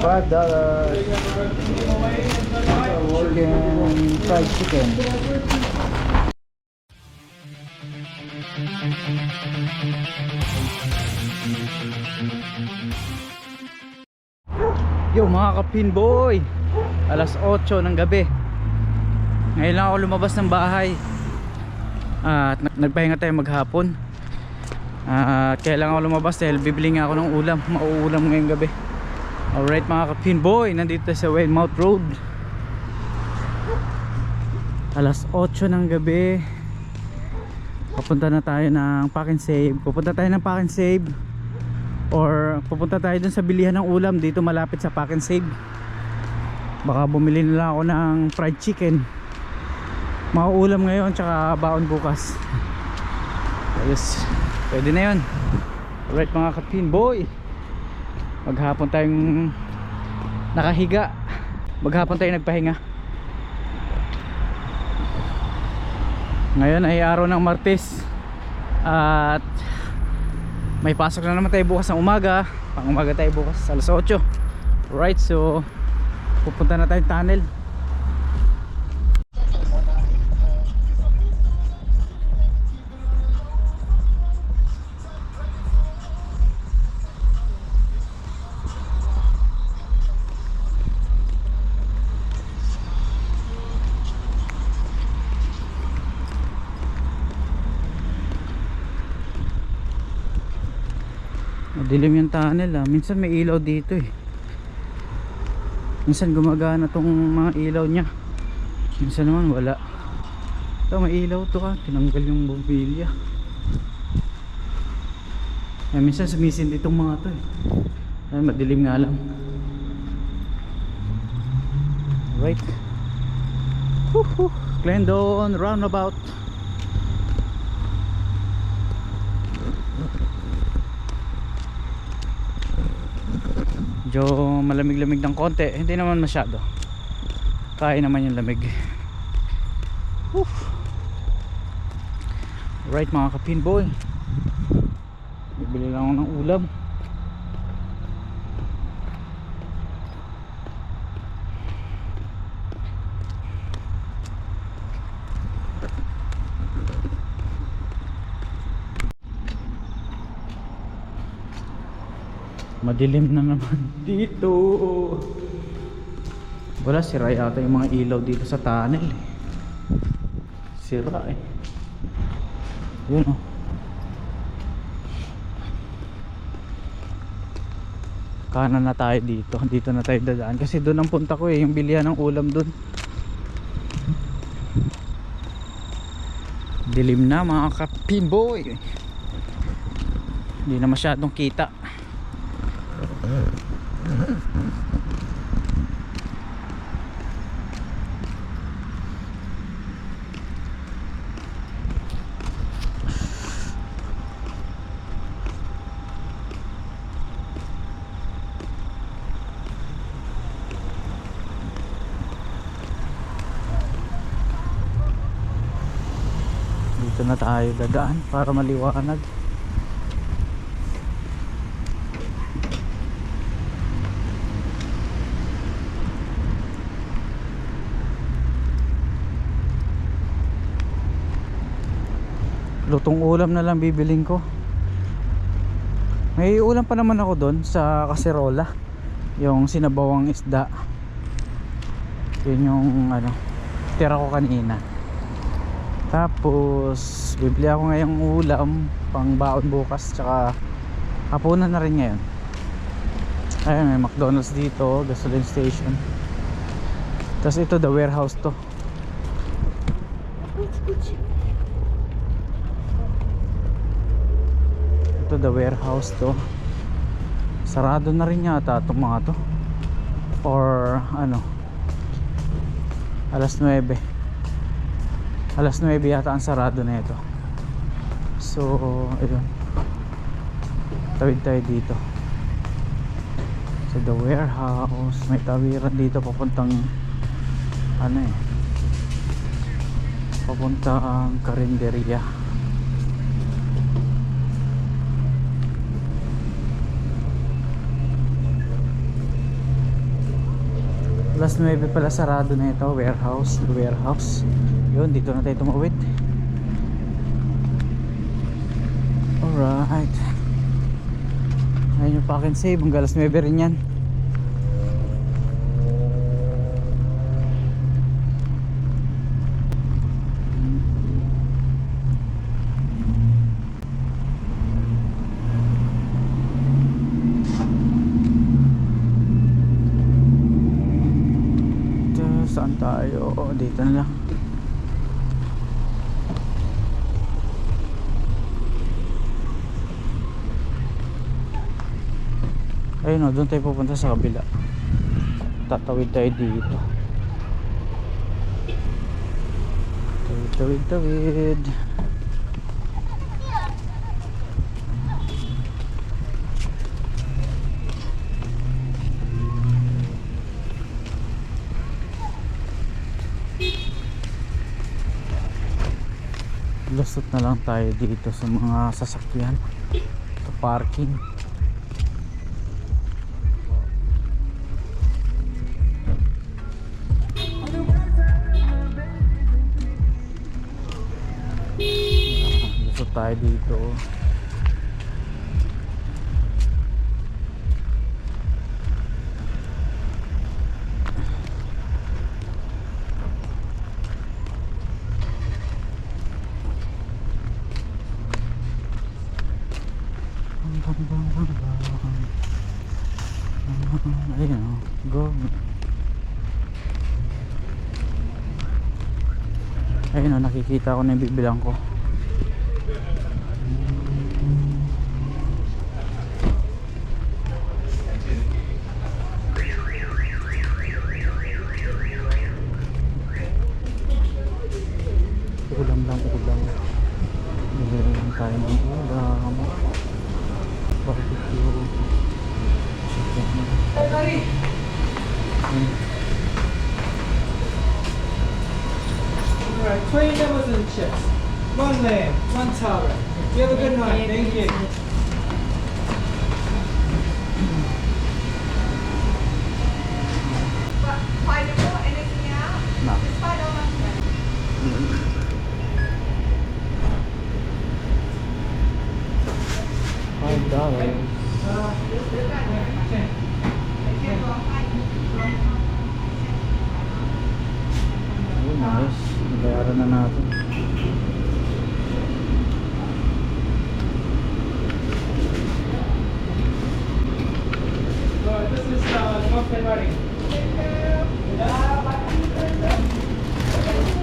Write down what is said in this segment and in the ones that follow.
Five dollars. Chicken, fried chicken. Yo mga kapin boy Alas 8 ng gabi Ngayon lang ako lumabas ng bahay At nag- nagpahinga tayo maghapon At kaya lang ako lumabas dahil bibili nga ako ng ulam Mauulam ngayong gabi Alright mga kapin boy Nandito sa Weymouth Road. Alas 8 ng gabi. Papunta na tayo ng Pack and Save. Pupunta tayo ng Pack and Save. Or pupunta tayo dun sa bilihan ng ulam. Dito malapit sa Pack and Save. Baka bumili nila ako ng fried chicken. Mauulam ngayon tsaka baon bukas. Ayos. Pwede na yun. Alright mga kapin boy maghapon tayong nakahiga. Maghapon tayo nagpahinga. Ngayon ay araw ng Martes. At may pasok na naman tayo bukas ng umaga. Pang umaga tayo bukas alas 8 right so pupunta na tayo tunnel Madilim yung tunnel ah. Minsan may ilaw dito eh. Minsan gumagana tong mga ilaw niya. Minsan naman wala. Ito may ilaw to ah. Tinanggal yung bombilya. Eh, minsan sumisin ditong mga to eh. Ay, madilim nga lang. Right. Woohoo. Glendon roundabout. Medyo malamig-lamig ng konti. Hindi naman masyado. Kaya naman yung lamig. Whew. right mga kapin boy bibili lang ako ng ulam Madilim na naman dito. Wala sira yata yung mga ilaw dito sa tunnel. eh. Sira eh. Yun oh. Kanan na tayo dito. Dito na tayo dadaan. Kasi doon ang punta ko eh. Yung bilihan ng ulam doon. Dilim na mga kapimboy. Hindi na masyadong kita. dito na tayo dadaan para maliwanag. Lutong ulam na lang bibiling ko. May ulam pa naman ako doon sa kaserola. Yung sinabawang isda. Yun yung ano tira ko kanina tapos bibili ako ngayong ulam pang baon bukas tsaka hapunan na rin ngayon. Ayun may McDonald's dito gasoline station. Tapos ito the warehouse to. Ito the warehouse to. Sarado na rin yata itong mga to. Or ano alas 9 alas 9 yata ang sarado na ito. So ayun tawid tayo dito. Sa the warehouse. May tawiran dito papuntang ano eh. Papuntang karinderya Alas 9 pala sarado na ito, warehouse, warehouse. Yun, dito na tayo tumawid. Alright. Ayun yung pack and save, hanggang alas 9 rin yan. Dito, saan tayo? Oh, dito na lang. Ayun o, doon tayo pupunta sa kabila. Tatawid tayo dito. Tawid, tawid, tawid. Lusot na lang tayo dito sa mga sasakyan. Ito parking. Tayo dito. Ayun o, go. Ayun o, nakikita ko na yung bibilang ko. Ulam lang, ulam. Tayo ng ulam. Barbecue. Chicken. Alright, 20 lemons and chips. One lamb, one tower. You have a good night. Thank you. Five dollars. Oh, nice. Nabayaran na natin. Alright, this is uh, chocolate ready.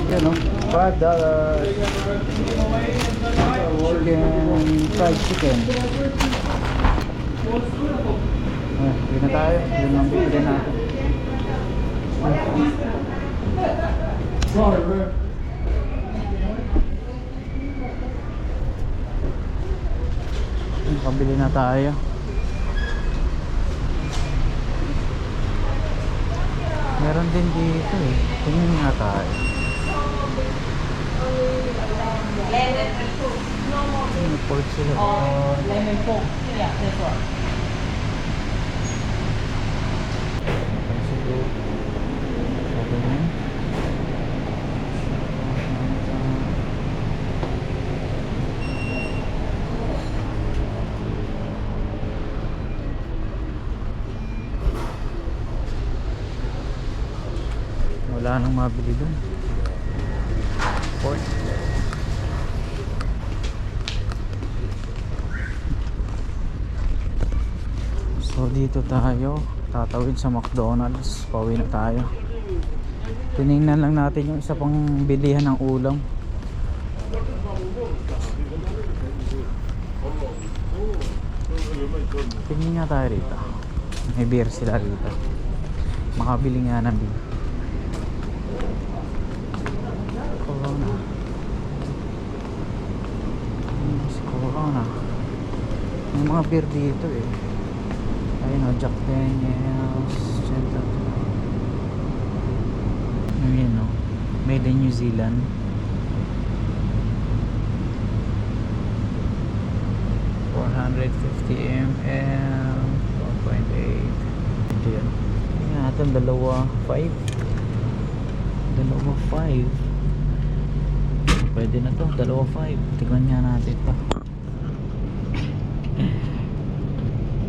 Yan o. Five dollars. Chicken. Fried chicken. Eh, hindi na tayo. Yun ang bibili natin. Sorry, bro. Pabili na tayo. Meron din dito eh. Tingnan nga tayo. May pork sila. or lemon pork. Yeah, that's all. Siguro. Sabi na yun. Wala nang mabili dun. Pork. So dito tayo tatawid sa McDonald's. Pauwi na tayo. Tinignan lang natin yung isa pang bilihan ng ulam. Tingin nga tayo rito. May beer sila rito. Makabili nga ng beer. Corona. Corona. May mga beer dito eh ayun o Jack Daniels Gentle ayun o made in New Zealand 450 ml 1.8 ito yun natin dalawa 5. Dalawa 5. Pwede na to, dalawa 5. Tignan nga natin pa.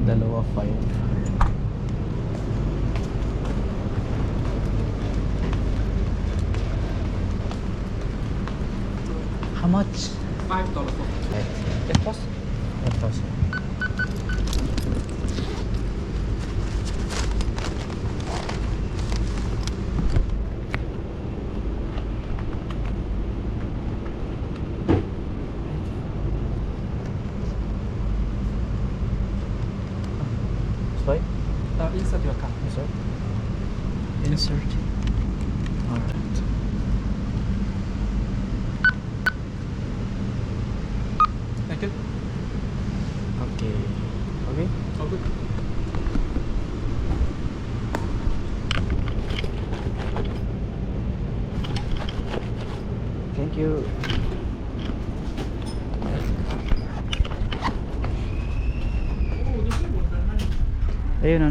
Dalawa 5. How much? Five dollars. Yes, boss. Yes, boss. Você sabia a capa? Insert. Insert.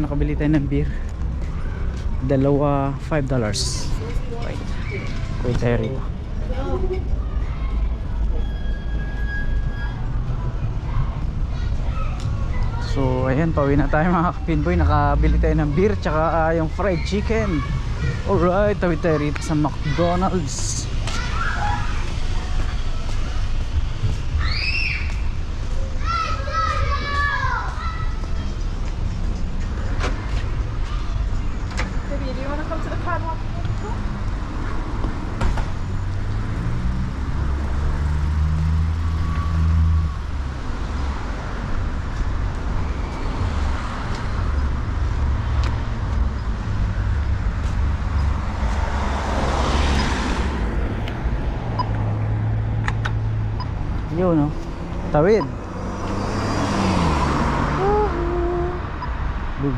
Nakabili tayo ng beer. Dalawa, $5. dollars. Right. Wait tayo rito. So, ayan, pauwi na tayo mga kapinboy. Nakabili tayo ng beer tsaka ah, yung fried chicken. Alright, tawid tayo rito sa McDonald's. Baby, do you want to come to the car and walk? Yun, no? Tawid. Boom.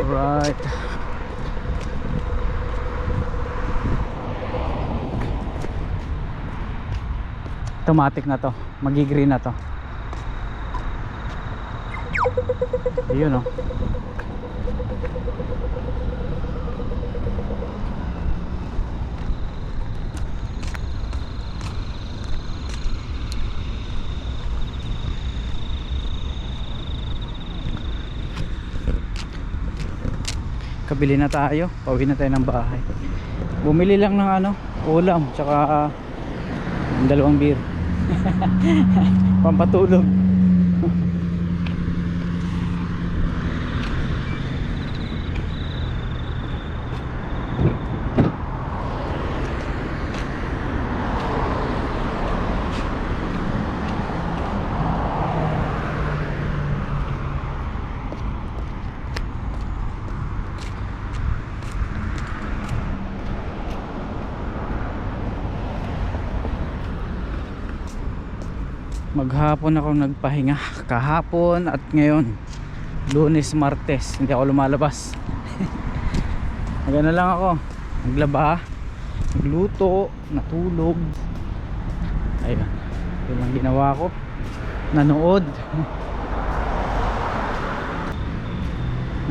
Alright. Automatic na to. Magi-green na to. Ayun, no? Kabili na tayo pauwi na tayo ng bahay. Bumili lang ng ano ulam tsaka uh, dalawang beer. Pampatulog maghapon ako nagpahinga. Kahapon at ngayon lunes martes. Hindi ako lumalabas. Nagano lang ako. Naglaba nagluto natulog. Ayun. Yun lang ginawa ko. Nanood.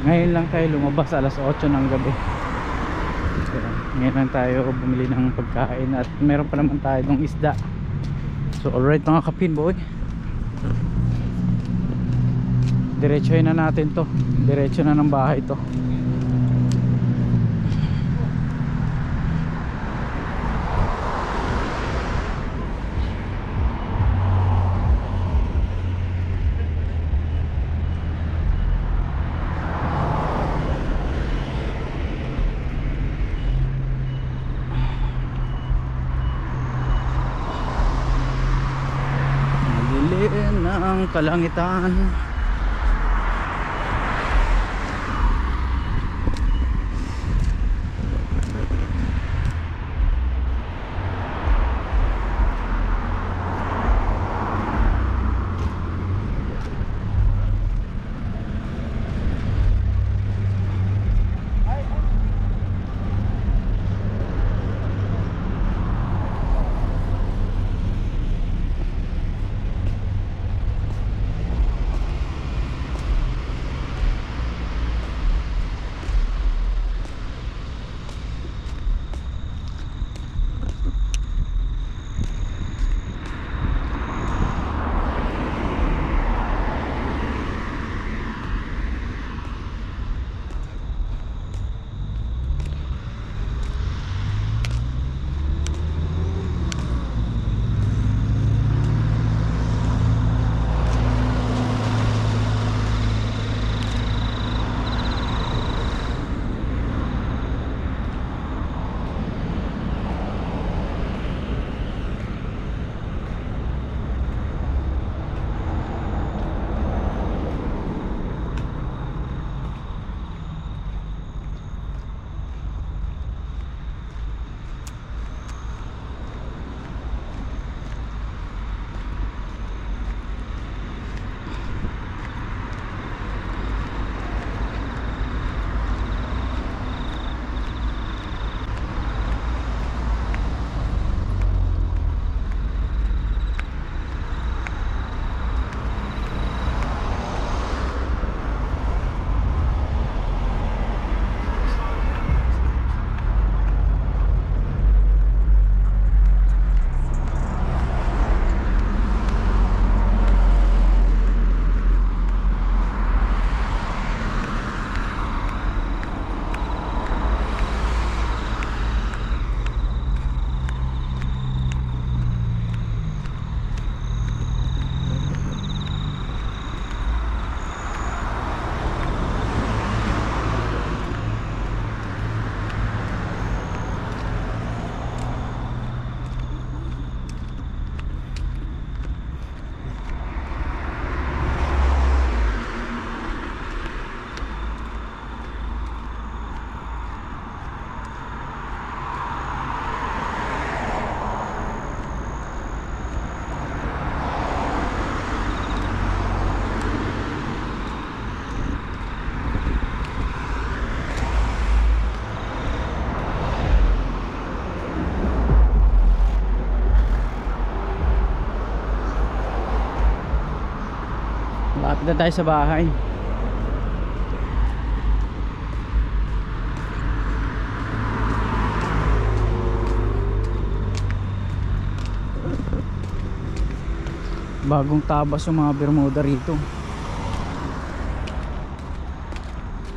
Ngayon lang tayo lumabas alas 8 ng gabi. Ayun, ngayon lang tayo bumili ng pagkain at meron pa naman tayo ng isda So alright mga kapinboy Diretsohin na natin to. Diretso na ng bahay to Dilim ng kalangitan Punta tayo sa bahay. Bagong tabas yung mga Bermuda rito.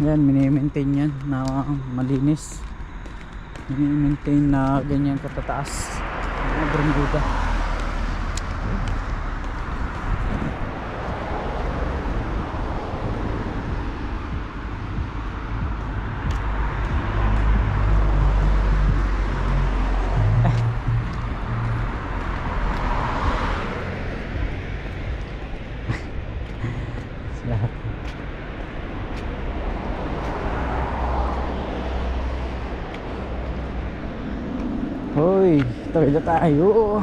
Yan, mini-maintain yan na malinis. Mini-maintain na ganyan katataas. Mga Bermuda. Tawid na tayo.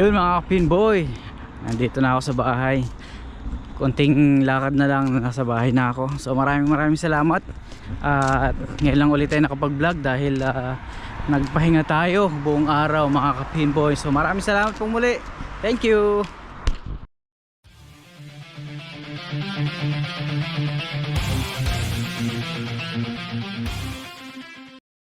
Yun mga pinboy Nandito na ako sa bahay. Konting lakad na lang Nasa bahay na ako. So maraming maraming salamat. At ngayon lang ulit tayo nakapag vlog Dahil ah, nagpahinga tayo Buong araw mga kapinboy So maraming salamat po muli. Thank you